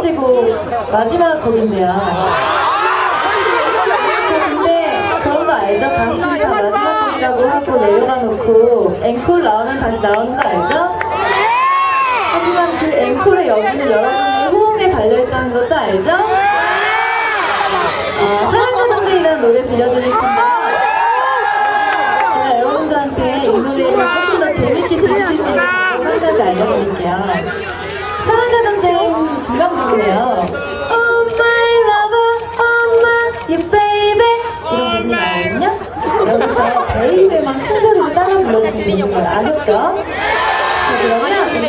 번째고 마지막 곡인데요. 저 근데 그런 거 알죠? 가수가 마지막 곡이라고 하고 내려가 놓고 앵콜 나오면 다시 나오는 거 알죠? 하지만 그 앵콜의 여기는 여러분의 호응에 달려있다는 것도 알죠? 어, 사랑과 전쟁이라는 노래 들려드릴. 제가 여러분들한테 이 노래를 조금 더 재밌게 즐기실 수 있는 방법 한 가지 알려드릴게요. 나오거든요. 여기서 베이베만 큰 소리로 따라 불러주시는 거예요. 아셨죠? 자, 그러면 우리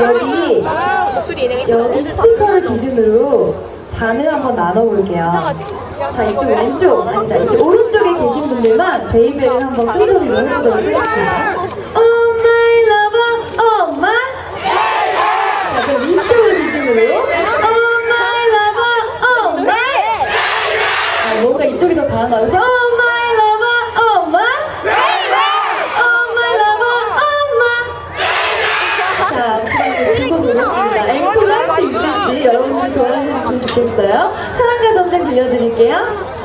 여기 여기 스피커를 기준으로 반을 한번 나눠볼게요. 자, 이쪽 왼쪽, 아니다, 이쪽 오른쪽에 계신 분들만 베이베를 한번 큰 소리로 해보도록 하겠습니다. 들려드릴게요.